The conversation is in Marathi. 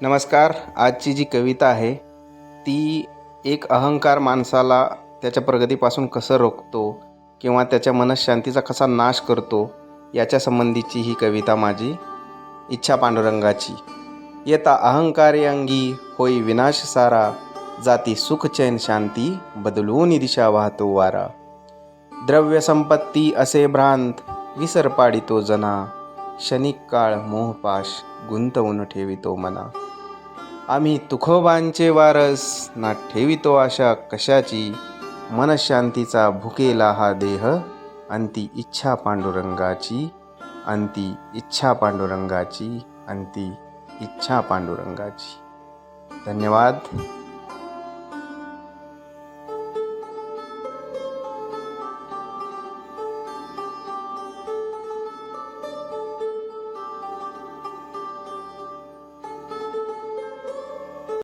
नमस्कार आजची जी कविता आहे ती एक अहंकार माणसाला त्याच्या प्रगतीपासून कसं रोखतो किंवा त्याच्या मनशांतीचा कसा नाश करतो याच्या संबंधीची ही कविता माझी इच्छा पांडुरंगाची. येता अहंकारी अंगी होई विनाश सारा जाती सुख चैन शांती बदलून दिशा वाहतो वारा. द्रव्य संपत्ती असे भ्रांत विसर पाडितो जना क्षणिक काळ मोहपाश गुंतवून ठेवितो मना. आम्ही तुखोबांचे वारस ना ठेवितो आशा कशाची? मनशांतीचा भुकेला हा देह अंती इच्छा पांडुरंगाची अंती इच्छा पांडुरंगाची अंती इच्छा पांडुरंगाची. धन्यवाद.